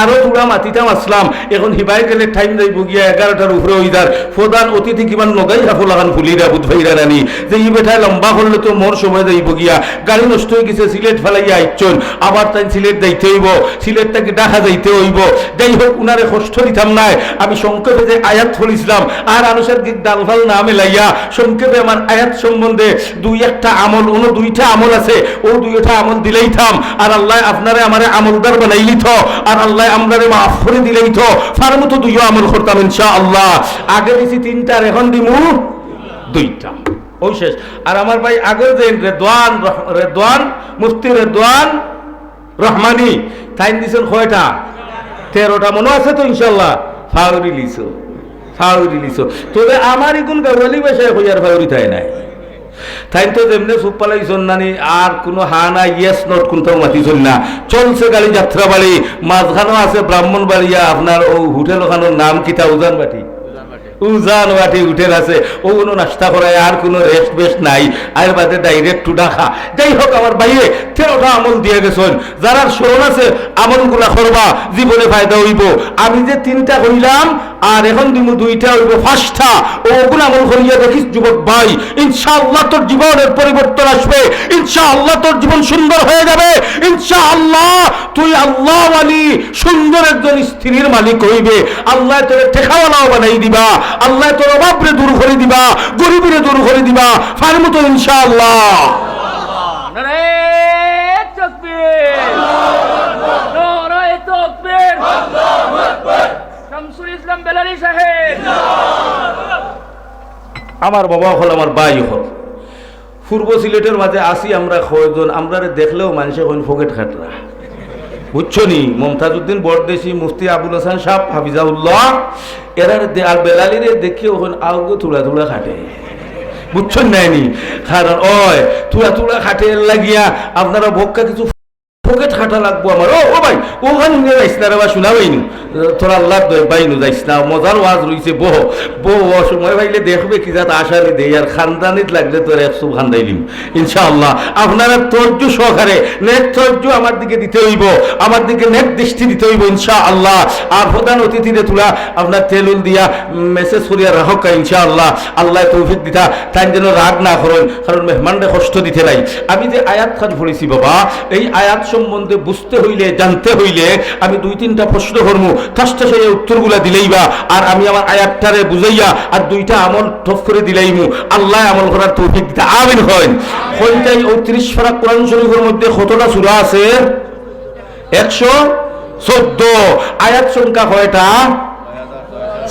আরও পুরা মাতিতাম আসলাম এখন হিবাই গেলে টাইম যাইব গিয়া এগারোটার উপরে ওই যার প্রধান অতিথি কিমান নগাই রাখো লাগান ফুলিরা বুধ ভাইরা রানি যে ই বেঠায় লম্বা করলে তো মোর সময় যাইব গিয়া গাড়ি নষ্ট হয়ে গেছে সিলেট ফেলাইয়া আইচন আবার তাই সিলেট যাইতে হইব। সিলেট থেকে ডাকা যাইতে হইব। যাই হোক উনারে কষ্ট দিতাম নাই। আমি সংক্ষেপে যে আয়াত ফলিছিলাম আর আনুষঙ্গিক ডালফাল না মেলাইয়া সংক্ষেপে আমার আয়াত সম্বন্ধে দুই একটা আমল অন্য দুইটা আমল আছে। ও দুইটা আমল দিলেই থাম। আর আল্লাহ আপনারে আমারে আমলদার বানাইলি থ। আর আল্লাহ আমরারে মাফ করে দিলেই থ ফার মতো দুইও আমল করতাম ইনশা আল্লাহ আগে দিছি তিনটা, আর এখন দিমু দুইটা। ওই শেষ। আর আমার ভাই আগের যে রেদওয়ান রেদওয়ান, মুফতি রেদওয়ান রহমানি তাইন দিছেন কয়টা? তেরোটা। মনে আছে তো ইনশাল্লাহ ফাউরি লিছো ফাউরি লিছো তবে আমার ইগুন গাওয়ালি বাসায় হইয়ার ফাউরি তাই নাই। তাই তো যেমনি চুপ পালাইছন নানি আর কোনো হা ইয়েস নট কোনটাও না। চলছে গাড়ি যাত্রা বাড়ি আছে ব্রাহ্মণ বাড়িয়া, আপনার ও হোটেল ওখানোর নাম উজান বাটি? উজান বাটি আছে, ও কোনো নাস্তা করায়, আর কোনো রেস্ট বেস্ট নাই। আর বাদে ডাইরেক্ট টু ডাকা যাই হোক, আমার বাইরে তেরোটা আমল দিয়ে গেছেন। যারা স্মরণ আছে, আমলগুলা করবা, জীবনে ফায়দা হইব। আমি যে তিনটা করিলাম আর এখন দিমু দুইটা হইব ফার্স্টটা ওগুলো আমল করিয়া দেখিস, যুবক ভাই, ইনশাআল্লাহ তোর জীবনের পরিবর্তন আসবে। ইনশাআল্লাহ তোর জীবন সুন্দর হয়ে যাবে। ইনশাআল্লাহ তুই আল্লাহ আলী সুন্দর একজন স্ত্রীর মালিক হইবে। আল্লাহ তোর ঠেকাওয়ালাও বানাই দিবা। আল্লাহ তোর অভাবরে দূর করে দিবা। গরিবরে দূর করে দিবা। ফার মতো ইনশাআল্লাহ। আমার বাবা হল আমার বাই হল। পূর্ব সিলেটের মাঝে আসি আমরা কয়জন আমরা দেখলেও মানুষে হইন ফকেট খাটরা। বুঝছ নি? মমতাজউদ্দিন বরদেশি, মুফতি আবুল হাসান সাহ হাফিজাউল্লাহ এরা আর বেলালিরে দেখিও হইন আউগো তুলা তুলা খাটে। বুঝছেন নাইনি কারণ, ওই, তুলা তুলা খাটে লাগিয়া আপনারা ভক্কা কিছু পকেট খাটা লাগবো আমার। ও ভাই ওখানে নিয়ে যাইস না রে বা শোনা বাইনু তোরা আল্লাহ দয় বাইনু যাইস না মজার ওয়াজ রইছে, বহ। বহ সময় পাইলে দেখবে কি যাতে আশারি দেই, আর খানদানিত লাগলে তোর একশো খান্দাইলিম ইনশাআল্লাহ, আপনারা তর্জ সহকারে নেট তর্জ আমার দিকে দিতে হইব, আমার দিকে নেট দৃষ্টি দিতে হইব, ইনশাআল্লাহ। আর প্রধান অতিথিরে তোলা, আপনার তেলুল দিয়া মেসেজ করিয়া রাখক ইনশাআল্লাহ। আল্লাহ তৌফিক দিতা তাই যেন রাগ না করেন, কারণ মেহমানরে কষ্ট দিতে নাই। আমি যে আয়াত খান পড়েছি বাবা, এই আয়াত সম্বন্ধে বুঝতে হইলে, জানতে হইলে আমি দুই তিনটা প্রশ্ন করব ফার্স্টে সেই উত্তরগুলা দিলেই বা আর আমি আমার আয়াতটারে বুঝাইয়া আর দুইটা আমল ঠপ করে দিলেইমু। আল্লাহ আমল করার তৌফিক দিতে, আমিন হয়। হইটাই ও ত্রিশ ফারাক কোরআন শরীফের মধ্যে কতটা সূরা আছে? একশো চোদ্দ। আয়াত সংখ্যা কয়টা?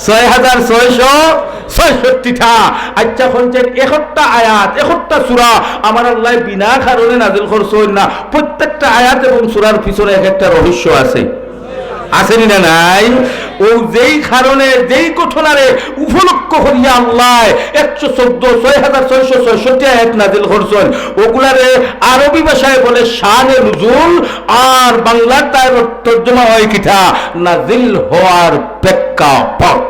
ছয় হাজার ছয়শো ছয়ষট্টিটা। আচ্ছা শুনছেন একটা আয়াত একটা সুরা, আমার আল্লাহ বিনা কারণে নাজিল করছেন না। প্রত্যেকটা আয়াত এবং সুরার পিছনে রহস্য আছে। আসেনি না নাই? ও চোদ্দ ছয় হাজার ছয়শো ছয়ষট্টি আয়াত নাজিল করছেন, ওগুলারে আরবি ভাষায় বলে শানে নজুল, আর বাংলার তার তর্জমা হয় কিথা নাজিল হওয়ার প্রেক্ষাপট।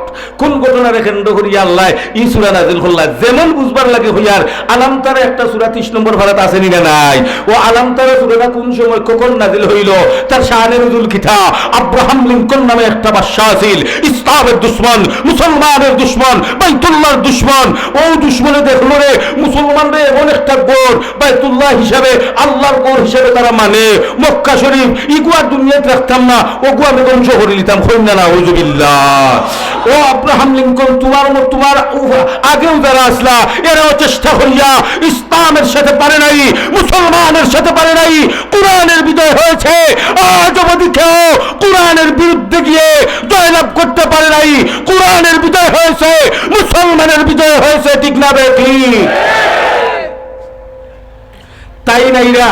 কোন ঘটনারে কেন্দ্র করিয়া আল্লাহ ই সুরা নাজিল করলা? যেমন বুঝবার লাগে হইয়ার, আলাম তারা একটা সুরা ত্রিশ নম্বর ভারত আসেনি না নাই? ও আলাম তারা সুরাটা কোন সময় কখন নাজিল হইল? তার শাহানে নজুল কিথা আব্রাহাম লিঙ্কন নামে একটা বাদশাহ আছিল। ইসলামের দুশ্মন, মুসলমানের দুশ্মন, বাইতুল্লাহর দুশ্মন। ও দুশ্মনে দেখল রে মুসলমানদের এমন একটা গোর, বাইতুল্লাহ হিসাবে, আল্লাহর গোর হিসাবে তারা মানে। মক্কা শরীফ ইগুয়া দুনিয়াতে রাখতাম না ওগু আমি ধ্বংস করে নিতাম। কন্যা না হুজুবিল্লাহ ও আব্রাহাম লিঙ্কন, তোমার তোমার আগেও যারা আসলা, এরাও চেষ্টা করিয়া ইসলামের সাথে পারে নাই, মুসলমানের সাথে পারে নাই, কোরআনের বিজয় হয়েছে। আজ অবধি কেউ কোরআনের বিরুদ্ধে গিয়ে জয়লাভ করতে পারে নাই। কোরআনের বিজয় হয়েছে, মুসলমানের বিজয় হয়েছে, ঠিক না বেটি তাই নাইরা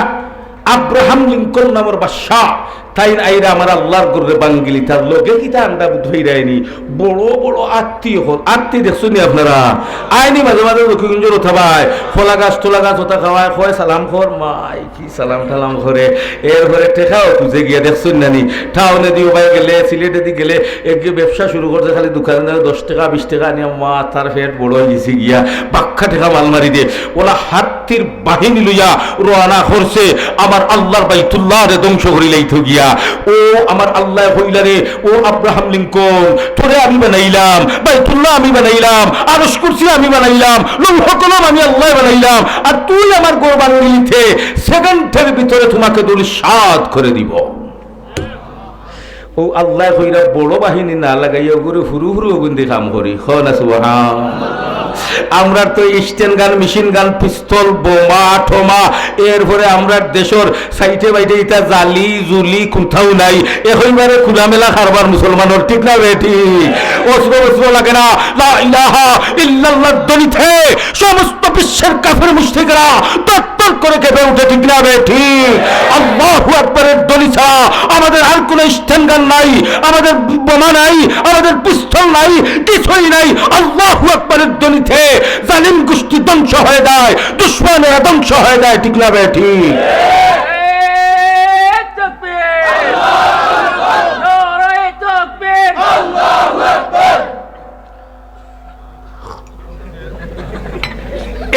আব্রাহাম লিঙ্কন নামের বাদশাহ তাই আইরা আমার আল্লাহর গরুরে বাঙ্গিলি তার লোকে কি তা আন্ডা ধুই রায়নি বড় বড় আত্মীয় হল আত্মীয় দেখছেন নি আপনারা? আইনি মাঝে মাঝে লক্ষ্মীগঞ্জ ওঠা ভাই ফলা গাছ তোলা গাছ, ওটা খাওয়ায় কয় সালাম খর। মাই, কি সালাম টালাম করে এর ঘরে টেকাও খুঁজে গিয়ে দেখছেন নানি টাউনে দিয়ে ভাই গেলে, সিলেটে দিয়ে গেলে, এক গিয়ে ব্যবসা শুরু করতে খালি দোকানে দশ টাকা, বিশ টাকা নিয়ে মা, তার ফেট বড় হয়ে গিয়া। বাক্কা ঠেকা মাল মারি দিয়ে। ওলা হাত শক্তির বাহিনী লইয়া রওনা করছে, আমার আল্লাহর বাইতুল্লাহ ধ্বংস করিলেই তো গিয়া। ও আমার আল্লাহ হইলা রে, ও আব্রাহাম লিঙ্কন, তোরে আমি বানাইলাম, বাইতুল্লাহ আমি বানাইলাম, আরশ কুরসি আমি বানাইলাম, লৌহ কলম আমি আল্লাহ বানাইলাম, আর তুই আমার গোরবান নিতে সেকেন্ডের ভিতরে তোমাকে দল সাত করে দিব। ও আল্লাহ কইরা বড় বাহিনী না লাগাইয়া ওগুলো হুরু হুরু ওগুন্দি কাম করি। হ না সুবহান। আমরা তো স্টেন গান মেশিন গান, পিস্তল, বোমা, ঠোমা, এরপরে আমরা দেশের সাইটে বাইটে ইটা জালি, জুলি, কোথাও নাই। এখনবারে খোলামেলা খারবার মুসলমানের, ঠিক না বেটি অস্ত্র অস্ত্র লাগে না। ইলাহা ইল্লাল্লাহ দলিতে সমস্ত বিশ্বের কাফের মুশরিকরা তত্তর করে কেঁপে উঠে ঠিক না বেটি আল্লাহু আকবারের দলি ছাড়া আমাদের আর কোনো স্টেন গান নাই আমাদের বোমা নাই আমাদের পিস্তল নাই কিছুই নাই। আল্লাহু আকবারের দলিতে জালিম গোষ্ঠী ধ্বংস হয়ে যায় দুশ্মনেরা ধ্বংস হয়ে যায় ঠিক না তাকবীর।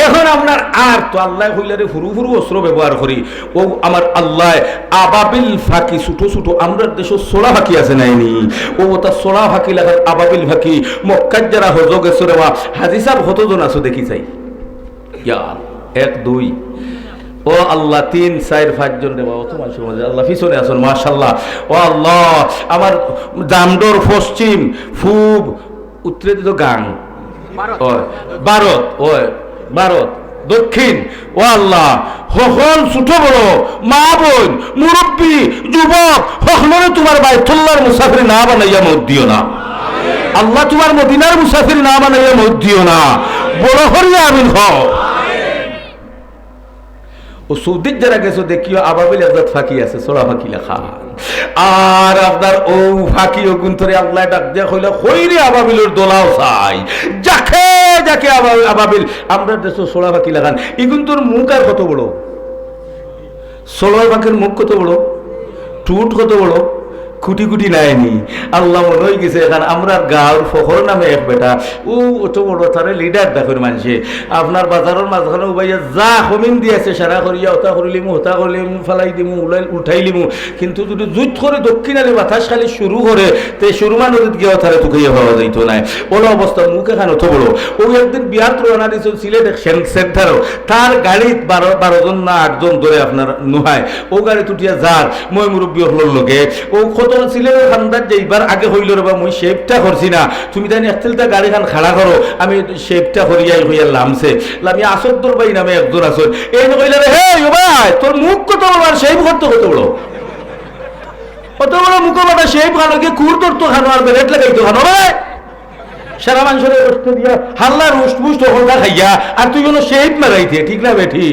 এখন আপনার আর তো আল্লাহ হইলারে ফুরু ফুরু অস্ত্র ব্যবহার করি। ও আমার আল্লাহ আবাবিল ফাঁকি ছোট ছোট আমরা দেশ সোলা ফাঁকি আছে নাইনি ও তা সোলা ফাঁকি লাগার আবাবিল ফাঁকি মক্কার যারা হজ গেছো রে হাজি সাহেব কতজন আছো দেখি চাই। ইয়া এক দুই। ও আল্লাহ তিন চার পাঁচজন রে বাবা তোমার সমাজে আল্লাহ পিছনে আসুন মাশাল্লাহ ও আল্লাহ আমার দামডোর পশ্চিম ফুব উত্তরে তো গাং ওই ভারত ওই ভারত। দক্ষিণ। ও আল্লাহ সকল ছোট বড়, মা বোন, মুরব্বী, যুবক, সকলরে তোমার বাইতুল্লাহর মুসাফির না বানাইয়া মত দিও না। আল্লাহ তোমার মদিনার মুসাফির না বানাইয়া মত দিও না। বড় হরিয়া আমিন হও। ও সৌদিক যারা গেছো, দেখিও আবাবিল আজাদ ফাঁকি আছে ফাঁকি লেখা। আর আপনার ও ফাঁকি ও আল্লাহ ডাক কইরে আবাবিলের দোলাও চাই, যাকে যাকে আবা- আবাবিল, আমরা দেশে সোলা পাখি লাগান ইগুন তোর মুখ আর কত বড়? সোলা পাখির মুখ কত বড়? টুট কত বড়? খুটি খুটি নাইনি। আল্লাহ মনে হয়ে গেছে, এখন আমরা গাঁর ফখর নামে এক বেটা। ও অত বড় তারে লিডার দেখুন মানুষে আপনার বাজারের মাঝখানে উবাইয়া যা হমিন দিয়েছে সারা করিয়া ওটা করিলিমু ওটা করিলিমু ফেলাই দিমু, উলাই উঠাইলিমু কিন্তু যদি জুত করে দক্ষিণারে বাতাস খালি শুরু করে, তে সুরমা নদীত গিয়ে তারে তুকাইয়া পাওয়া যাইত নাই বড় অবস্থা, মুখ এখান অত বড় ও একদিন বিয়াত রওনা দিয়েছিল সিলেট সেন্টারও। তার গাড়িত বারো বারোজন না আটজন ধরে আপনার নোহায়। ও গাড়ি তুটিয়া যার, মই মুরব্বী হলোর লগে। ও কত সিলেটের খান্দার যে এইবার আগে হইল রে মই শেপটা করছি না। তুমি তাই খাড়া করো, আমি শেপটা হইয়া লামছে লামি আসদ্দর বাই নামে আসল এই কইলে হে ভাই তোর মুখ কত বড় আর শেপ করতে কত বড়? কত বড় মুখ খানো, কি কুর ধরতো খানো আর বেলেট লাগাইতো খানো রে? সারা মানুষের হাল্লার উষ্ট মুষ্ট হলদা খাইয়া, আর তুই কোনো শেপ মারাইতে, ঠিক না বেঠি?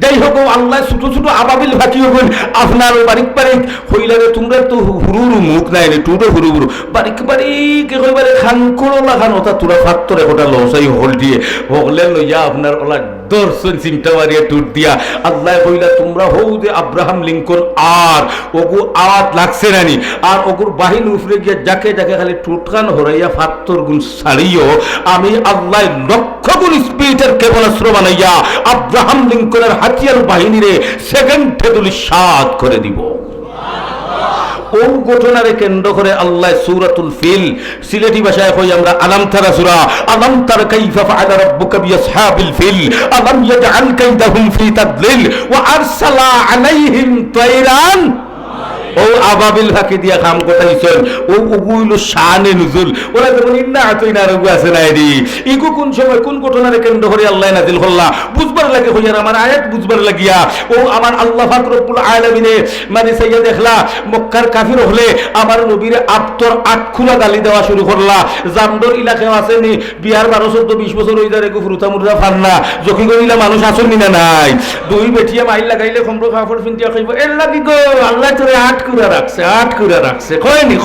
যাই হোক আল্লাহ ছোট ছোট আবাবিল ভাকি হবেন আপনার বারিক বারিক হইলারে তোমরা তো হুরু মুখ নাই রে টুটো হুরু হুরু বারিক বারিক একেবারে খান করো লাগানো ওটা তোরা ফাত্তরে ওটা লসাই হল দিয়ে। হগলে লইয়া আপনার ওলা দর্শন চিন্তা মারিয়া টুট দিয়া। আল্লাহ কইলা, তোমরা হৌ যে আব্রাহাম লিঙ্কন আর, ওগু আওয়াজ লাগছে নানি আর ওগুর বাহিনী উপরে গিয়ে যাকে যাকে খালি টুটকান হরাইয়া ফাত্তর গুণ ছাড়িও, আমি আল্লাহ লক্ষ গুণ স্পিরিটের ক্ষেপণাস্ত্র বানাইয়া আব্রাহাম লিঙ্কনের হাতিয়ার বাহিনীরে সেকেন্ডে তুলি সাত করে দিব। ও ঘটনারে কেন্দ্র করে আল্লাহ সুরাতুল ফিল সিলেটি ভাষায় কই আমরা আলাম তারা সুরা, আলাম তার কাইফা ফাআলা রাব্বুকা বিআসহাবিল ফিল, আলাম ইয়াজআল কাইদাহুম ফি তাদলিল, ওয়া আরসালা আলাইহিম তাইরান ও আবাবিল ফাঁকি দিয়া কোথাইছেন ও শানে নুজুল। ওরা যেমন ইন্না আতই না আছে রে। ইগু কোন সময় কোন ঘটনারে কেন্দ্র আল্লাহ নাজিল করলা? বুঝবার লাগে হইয়ার আমার আয়াত বুঝবার লাগিয়া। ও আমার আল্লাহ পাক রব্বুল আলামিনে মানে সাইয়া দেখলা, মক্কার কাফির হলে আমার নবীর আত্মর আটখুলা গালি দেওয়া শুরু করলা। জামদর এলাকায় আসেনি বিহার বারো, চোদ্দ, বিশ বছর হয়ে যায় ফুরুতা মুরুতা ফান্না জখি করিলা মানুষ আসেনি না নাই। দুই বেঠিয়া মাইল লাগাইলে খম্র কাপড় ফিন্তিয়া খাইব। এর গো, আল্লাহ তোরে আট আটকুরা রাখছে আটকুরা রাখছে। কয়নি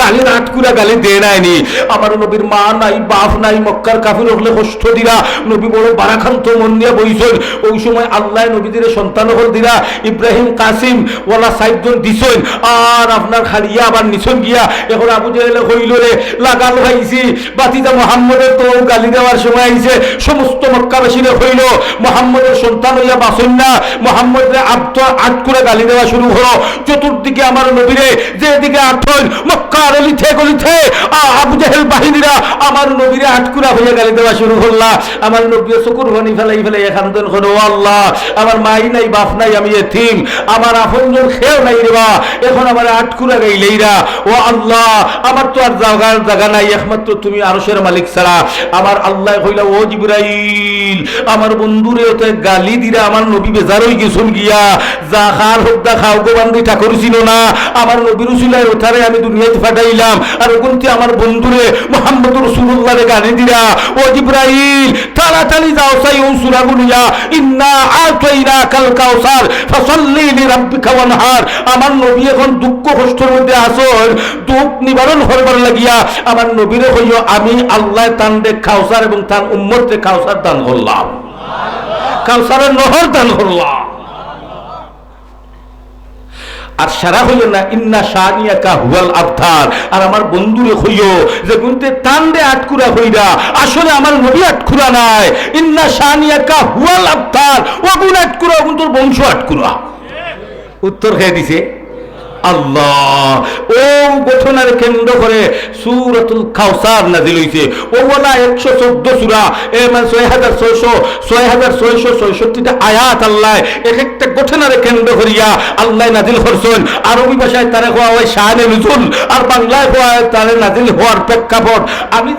গালির আটকুরা গালি দে নাইনি। আমার নবীর মা নাই, বাপ নাই, মক্কার কাফির হলে কষ্ট দিরা। নবী বড় বারাখান্ত মন বইছেন ওই সময় আল্লাহ নবীদের সন্তান হল দিরা। ইব্রাহিম কাসিম ওলা দিছেন আর আপনার খালিয়া আবার গিয়া। এখন আবু হইল রে, লাগাল বাতিদা মোহাম্মদের তো গালি দেওয়ার সময় আইছে। সমস্ত হইল। মোহাম্মদের সন্তান হইয়া বাসন না। মোহাম্মদের আট করে গালি দেওয়া শুরু হলো। চতুর্দিকে আমার নবীরে, যেদিকে আঠন মক্কার অলিথে গলিথে আবু জাহেল বাহিনীরা আমার নবীরে আটকুরা হইয়া গালি দেওয়া শুরু করলা। আমার নবী চকুর ভানি ফেলাই ফেলাই এখান থেকে হলো আল্লাহ, আমার মাই নাই, বাপ নাই, আমি এথিম আমার আপনজন খেয়েও নাই রে বা, এখন আমার আটকুরা গাইলেইরা ও আল্লাহ, আমার তো আর জায়গার জায়গা নাই, একমাত্র তুমি আরশের মালিক ছাড়া। আমার আল্লাহ কইলা, ও জিবরাইল, আমার বন্ধুরে গালি দিরা, আমার নবী বেজার হই গেছুন গিয়া। যা খার হোক দা খাও গো বান্দি, ঠাকুর ছিল না। আমার নবীর উসিলায় ওথারে আমি দুনিয়াতে ফাটাইলাম। আর ওগুনতে আমার বন্ধুরে মোহাম্মদ রসুল্লাহরে গালি দিরা, ও জিব্রাইল, তাড়াতাড়ি যাও সাই ও সুরা গুলিয়া ইন্না আতাইনা কাল কাউসার, ফাসাল্লি লিরাব্বিকা ওয়ানহার। আমার নবী এখন দুঃখ কষ্টের মধ্যে আসন দুঃখ নিবারণ করবার লাগিয়া আমার নবীরে হইও আমি আল্লাহ তান দে কাউসার এবং তান উম্মত দে কাউসার দান করলাম। কাউসারের নহর দান করলাম। আর সারা হইল না, ইন্না সানিয়াকা হুয়াল আবধার আর আমার বন্ধুরে হইও যে, গুনতে তান্ডে আটকুরা হইরা, আসলে আমার নবী আটকুরা নাই। ইন্না সানিয়াকা হুয়াল আবধার ও গুণ আটকুরা গুন তোর বংশ আটকুরা। উত্তর খেয়ে দিছে। আল্লাহ। ও গঠনের কেন্দ্র করে সুরতুল কাউসার নাজিল হইছে। ও বলা একশো চোদ্দ সুরা। এ মানে ছয় হাজার ছয়শো, ছয় হাজার ছয়শো ছয়ষট্টিটা আয়াত আল্লাহ এক একটা কেন্দ্র করিয়া আল্লাহ নাজিল করছেন। আরবি ভাষায় হওয়া হয় শাহানে আর বাংলায় হওয়া তারে নাজিল হওয়ার প্রেক্ষাপট। আমি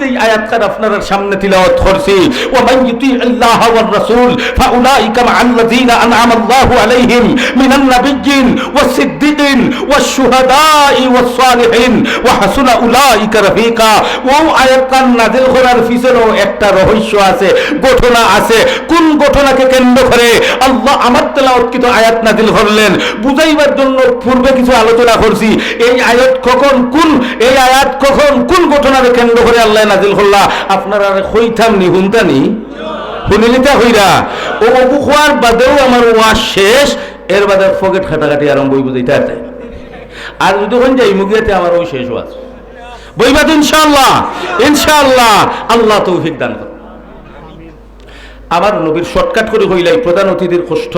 আপনার সামনে তিলাওয়াত করছি ও ইউতি আল্লাহ ওয়ার রাসূল, ফাউলাইকা মা'আল্লাযীনা আন'আমা আল্লাহু আলাইহিম মিনান নাবিয়্যিন ওয়াস-সিদ্দীকিন ওয়াশ-শুহাদা'i উলাইকা রাফিকা ও আয়াতকার নাজিল করার একটা রহস্য আছে, ঘটনা আছে। কোন ঘটনাকে কেন্দ্র করে আল্লাহ আমার আয়াত করলেন? বুঝাইবার জন্য পূর্বে কিছু আলোচনা করছি। এই আয়াত কখন, কোন, এই আয়াত কখন, কোন ঘটনাকে কেন্দ্র করে আল্লাহ নাজিল করলা? আপনারা হইতাম নি হুনতানি হইরা। ও অবু খোয়ার বাদেও আমার ওয়া শেষ, এর বাদে ফকেট খাটাখাটি আরম্ভ আছে আর যদি হন যাই মুগিয়াতে আমার ওই শেষ হওয়া বইবাদ ইনশাল্লাহ ইনশাল্লাহ আল্লাহ তৌফিক দান করুন। আবার নবীর শর্টকাট করে হইলাই প্রধান অতিথির কষ্ট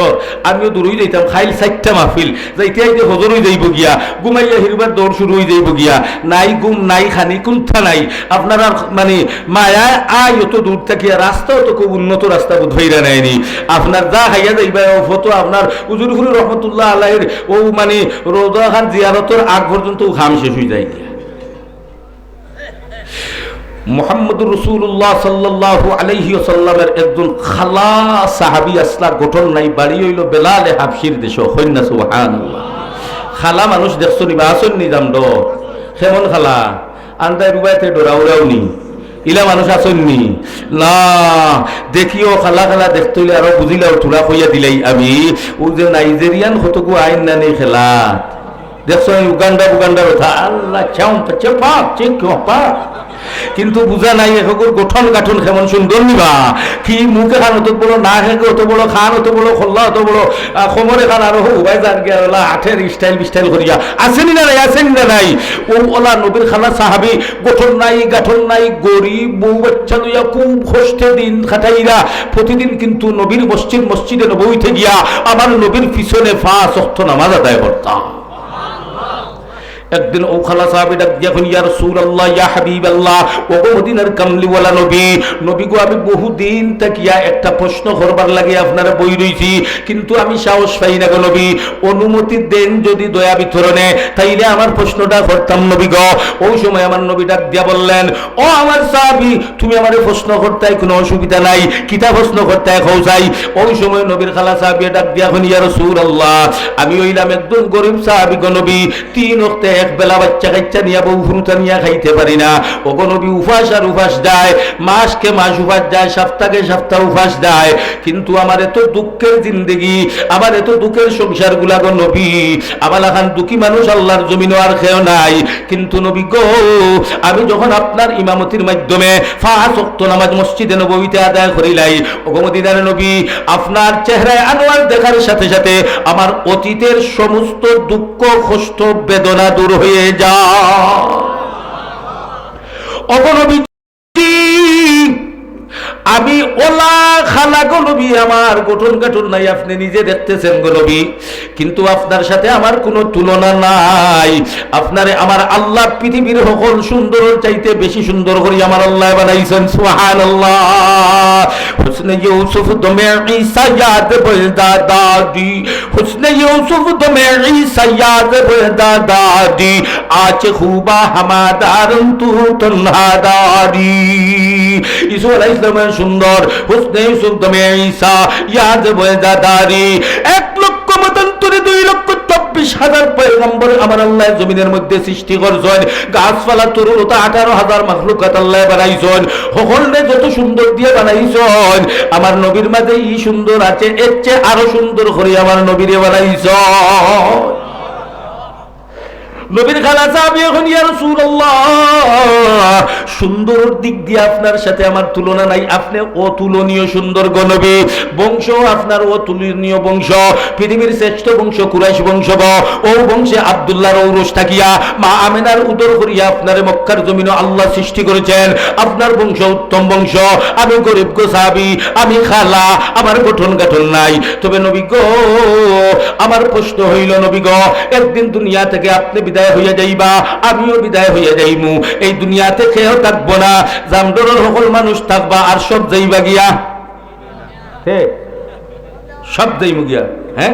আমিও দূরই যাইতাম, খাইল চারটা মাহফিল। যাইতে আইতে হজর হয়ে যাইব গিয়া, ঘুমাইয়া হিরবার দৌড় শুরু হয়ে যাইব গিয়া। নাই গুম নাই খানি কুন্থা নাই। আপনার মানে মায়া, আয়, অত দূর থাকিয়া রাস্তাও তো খুব উন্নত রাস্তা বোধ হইরা নেয়নি। আপনার যা খাইয়া যাইবা ফটো আপনার উজুরফুরি রহমতুল্লাহ আল্লাহের ও মানে রোজা খান জিয়ারতর আগ পর্যন্ত ঘাম শেষ হয়ে যায় গিয়া। মোহাম্মদ রসুল্লাহ সাল্লাহ আলাইহি সাল্লামের একজন খালা সাহাবি আসলা, গঠন নাই, বাড়ি হইল বেলালে হাফসির দেশ খালা মানুষ দেখছ নিবা আসন নি যাম সেমন খালা? আন্দায় রুবাইতে ডোরাউরাও নি। ইলা মানুষ আসননি না। দেখিও খালা খালা দেখতে হইলে আরও বুঝিলাও থোড়া কইয়া দিলাই আমি। ও যে নাইজেরিয়ান কতকু আইন না নেই খেলা। দেখছ উগান্ডা উগান্ডার কথা। আল্লাহ চাও চেপা চেক কিন্তু বুঝা নাই এখন গঠন গাঠন কেমন সুন্দর নিবা। কি মুখে খান অত বড় না খেকে অত বড় খান অত বড় খোল্লা অত আহ, খমরে খান আরও উবাই যার গিয়া আঠের স্টাইল বিস্টাইল করিয়া আসেনি না নাই? আসেনি না নাই? ও ওলা নবীর খানা সাহাবি গঠন নাই গাঠন নাই গরিব বউ বাচ্চা লইয়া খুব কষ্টে দিন খাটাইরা প্রতিদিন কিন্তু নবীর মসজিদ মসজিদে নবইতে গিয়া। আমার নবীর পিছনে ফা সক্ত নামাজ আদায় করতাম একদিন ও খালা সাহাবি ডাক দিয়া এখন ইয়া রাসূলুল্লাহ, ইয়া হাবিবাল্লাহ, ও গো মদিনার কামলিওয়ালা নবী নবী গো আমি বহুদিন তাকিয়া একটা প্রশ্ন করবার লাগে আপনারা বই রইছি, কিন্তু আমি সাহস পাই না গো নবী, অনুমতি দেন যদি দয়া বিতরণে, তাইলে আমার প্রশ্নটা করতাম নবী গো ওই সময় আমার নবী ডাক দিয়া বললেন, ও আমার সাহাবি, তুমি আমারে প্রশ্ন করতে কোনো অসুবিধা নাই, কিতা প্রশ্ন করতে খৌসাই ওই সময় নবীর খালা সাহাবি ডাক দিয়া এখন ইয়া রাসূলুল্লাহ, আমি হইলাম একদম গরিব সাহাবি গো নবী, তিন ওয়াক্তে এক বেলা বাচ্চা কাচ্চা নিয়ে বউ ফুরুতা নিয়ে খাইতে পারি না। ওগো নবী উপাস আর উপাস দেয়, মাসকে মাস উপাস দেয়, সপ্তাহকে সপ্তাহ উপাস দেয়। কিন্তু আমার এত দুঃখের জিন্দগি, আমার এত দুঃখের সংসারগুলা গো নবী। আমার এখন দুঃখী মানুষ আল্লাহর জমিনও আর খেয়েও নাই। কিন্তু নবী গো, আমি যখন আপনার ইমামতির মাধ্যমে ফাঁস নামাজ মসজিদে নবীতে আদায় করিলাই ওগমদিদার নবী, আপনার চেহারায় আনোয়ার দেখার সাথে সাথে আমার অতীতের সমস্ত দুঃখ, কষ্ট, বেদনা দূর হয়ে যা। অগনবী আমি ওলা খালা গলবি আমার গঠন গাঠন নাই, আপনি নিজে দেখতেছেন গলবি কিন্তু আপনার সাথে আমার কোনো তুলনা নাই। আপনারে আমার আল্লাহ পৃথিবীর সকল সুন্দর চাইতে বেশি সুন্দর করি আমার আল্লাহ বানাইছেন, সুবহানাল্লাহ। হুসনে ইউসুফ দমে ঈসা ইয়াদ বলদা হুসনে ইউসুফ দমে ঈসা ইয়াদ বলদা দাদি খুবা হামাদারন তু তন্হা দাদি। আলাইহিস সুন্দর। হুসনে ইউসুফ দমে ঈসা দাদি এক লক্ষ মতান্তরে দুই লক্ষ চব্বিশ হাজার পয়গম্বর আমার আল্লাহ জমিনের মধ্যে সৃষ্টি করছেন। গাছপালা তরুলতা আঠারো হাজার মাখলুকাত আল্লাহ বানাইছেন। সকলে যত সুন্দর দিয়ে বানাইছেন, আমার নবীর মাঝে ই সুন্দর আছে, এর চেয়ে আরও সুন্দর করে আমার নবীরে বানাইছেন। নবীর খালা সাহাবি এখন, ইয়া রাসূলুল্লাহ, সুন্দর দিক দিয়ে আপনার সাথে আমার তুলনা নাই। আপনি অতুলনীয় সুন্দর গণবী বংশ আপনার অতুলনীয় বংশ। পৃথিবীর শ্রেষ্ঠ বংশ কুরাইশ বংশ ও বংশে আব্দুল্লাহর ঔরস থাকিয়া মা আমেনার উদর করিয়া আপনার মক্কার জমিন আল্লাহ সৃষ্টি করেছেন। আপনার বংশ উত্তম বংশ। আমি গরিব গো সাহাবি, আমি খালা, আমার গঠন গাঠন নাই। তবে নবী গো, আমার প্রশ্ন হইল নবী গো, একদিন দুনিয়া থেকে আপনি বিদায় হইয়া যাইবা, আমিও বিদায় হইয়া যাইমু। এই দুনিয়াতে খেয়েও থাকব না জামডরের সকল মানুষ থাকবা আর সব যাইবা গিয়া। সব যাইমু গিয়া হ্যাঁ?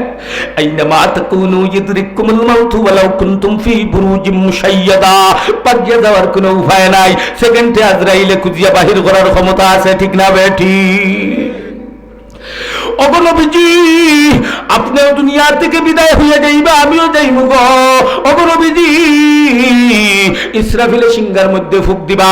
কোনো উপায় নাই। করার ক্ষমতা আছে, ঠিক না বেঠি অগনবীজি আপনিও থেকে বিদায় হইয়া যাইবা, আমিও যাইব গো। অগনবীজি ইসরাফিলে সিংহার মধ্যে ফুক দিবা।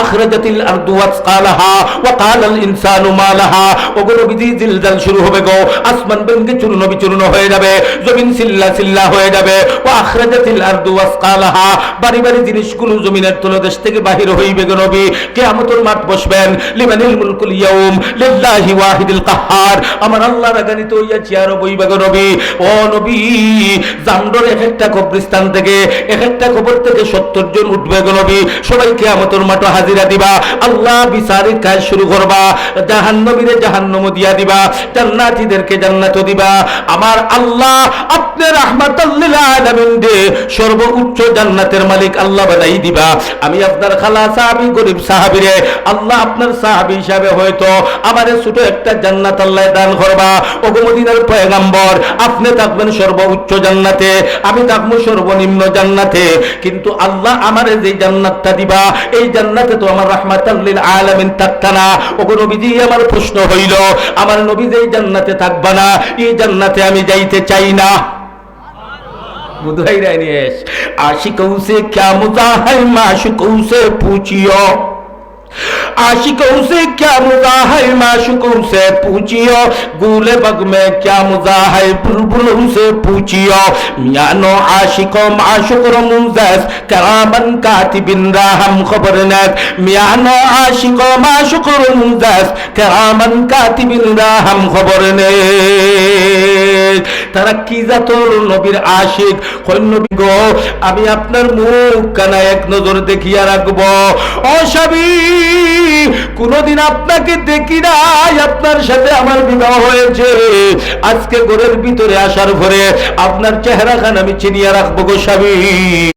আখরাজাতিল আরদু ওয়াসকালাহা ওয়া কালাল ইনসানু মা লাহা অগনবীজি জিলজাল শুরু হবে গো। আসমান ভেঙে চূর্ণ বিচূর্ণ হয়ে যাবে, জমিন সিল্লা সিল্লা হয়ে যাবে। ওয়া আখরাজাতিল আরদু ওয়াসকালাহা, বাড়ি বাড়ি জিনিসগুলো জমিনের তলদেশ থেকে বাহির হইবে গো নবী। কিয়ামতের মাঠ বসবেন। লিমানিল মুলকুল ইয়াউম লিল্লাহি ওয়াহিদুল কাহ্হার আমার আল্লাহ রাগানিত হইয়া চেয়ার বইবা গো নবী, ও নবী, জামডর এক একটা কবরস্থান থেকে, এক একটা কবর থেকে সত্তর জন উঠবে গো নবী। হাজিরা দিবা। আল্লাহ বিচারের কাজ শুরু করবা। জাহান্নবীরে জাহান্নম দিয়া দিবা। জান্নাত দিবা। আমার আল্লাহ আপনি আলামিন দে সর্বোচ্চ জান্নাতের মালিক আল্লাহ বানাই দিবা। আমি আপনার খালা সাহাবী, গরিব সাহাবীরে, আল্লাহ আপনার সাহাবী হিসাবে হয়তো আমারে ছোট একটা জান্নাত আল্লাহ দান করবা ওগো মদিনার পয়গাম্বর আপনি থাকবেন সর্বোচ্চ জান্নাতে আমি থাকবো সর্বনিম্ন জান্নাতে কিন্তু আল্লাহ আমারে যে জান্নাতটা দিবা এই জান্নাতে তো আমার রাহমাতাল্লিল আলামিন থাকতা না ওগো নবীজি আমার প্রশ্ন হইল আমার নবী যে জান্নাতে থাকবা না এই জান্নাতে আমি যাইতে চাই না बुधाई रहनी है आशिकों से क्या मुजा है माशुकों से पूछियो आशिकों से क्या मुजा है माशुकों से पूछियो गूले बग में क्या मुजा है बुलबुलों से पूछियो मियानो आशिको माशुकर मुजस करामन कातिबिन राहम खबर नक मियानो आशिको माशुकर मुजस करामन कातिबिन राहम खबर ने তারা কি জাতর নবীর আশিক কই নবী গো আমি আপনার মুখ কানা এক নজর দেখিয়া রাখবো ও স্বামী কোনদিন আপনাকে দেখি নাই, আপনার সাথে আমার বিবাহ হয়েছে। আজকে ঘরের ভিতরে আসার পরে আপনার চেহারাখান আমি চিনিয়ে রাখব গো স্বামী।